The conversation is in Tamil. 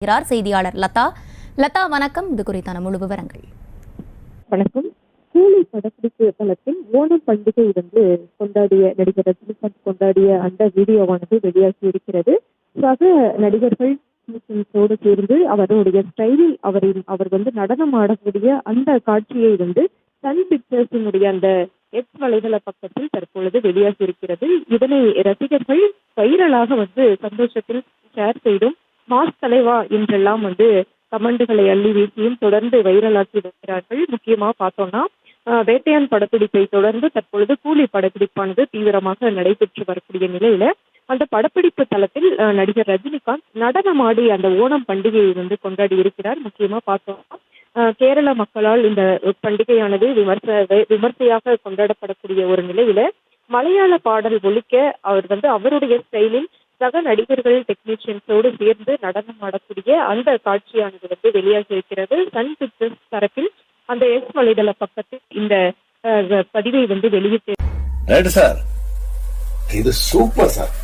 இருக்கிறார் செய்தியாளர் லதா. லதா வணக்கம். இது குறித்தான முழு விவரங்கள். வணக்கம். கூலி படப்பிடிப்பு தளத்தில் ஓணம் பண்டிகை வந்து கொண்டாடிய நடிகர் ரஜினிகாந்த் கொண்டாடிய அந்த வீடியோவானது வெளியாகி இருக்கிறது. சக நடிகர்கள் சேர்ந்து அவருடைய ஸ்டைலில் அவரின் அவர் வந்து நடனம் ஆடக்கூடிய அந்த காட்சியை வந்து சன் பிக்சர்ஸினுடைய அந்த எக்ஸ் வலைதள பக்கத்தில் தற்பொழுது வெளியாகி இருக்கிறது. இதனை ரசிகர்கள் வைரலாக வந்து சந்தோஷத்தில் ஷேர் செய்தும் மாஸ் தலைவா என்றெல்லாம் வந்து கமெண்டுகளை அள்ளி வீசியும் தொடர்ந்து வைரலாக்கி வருகிறார்கள். முக்கியமா பார்த்தோம்னா வேட்டையான் படப்பிடிப்பை தொடர்ந்து தற்பொழுது கூலி படப்பிடிப்பானது தீவிரமாக நடைபெற்று வரக்கூடிய நிலையில அந்த படப்பிடிப்பு தளத்தில் நடிகர் ரஜினிகாந்த் நடனமாடி அந்த ஓணம் பண்டிகையை வந்து கொண்டாடி இருக்கிறார். முக்கியமா பார்த்தோம்னா கேரள மக்களால் இந்த பண்டிகையானது விமர்ச விமர்சையாக கொண்டாடப்படக்கூடிய ஒரு நிலையில மலையாள பாடல் ஒழிக்க அவர் வந்து அவருடைய ஸ்டைலில் சக நடிகர்கள் டெக்னீஷியன்ஸோடு சேர்ந்து நடனம் ஆடக்கூடிய அந்த காட்சியானது வந்து வெளியாகி இருக்கிறது. சன் பிக்சர்ஸ் தரப்பில் அந்த எஸ் வலைதள பக்கத்தில் இந்த அஹ், பதிவை வந்து வெளியிட்டு சார் இது சூப்பர் சார்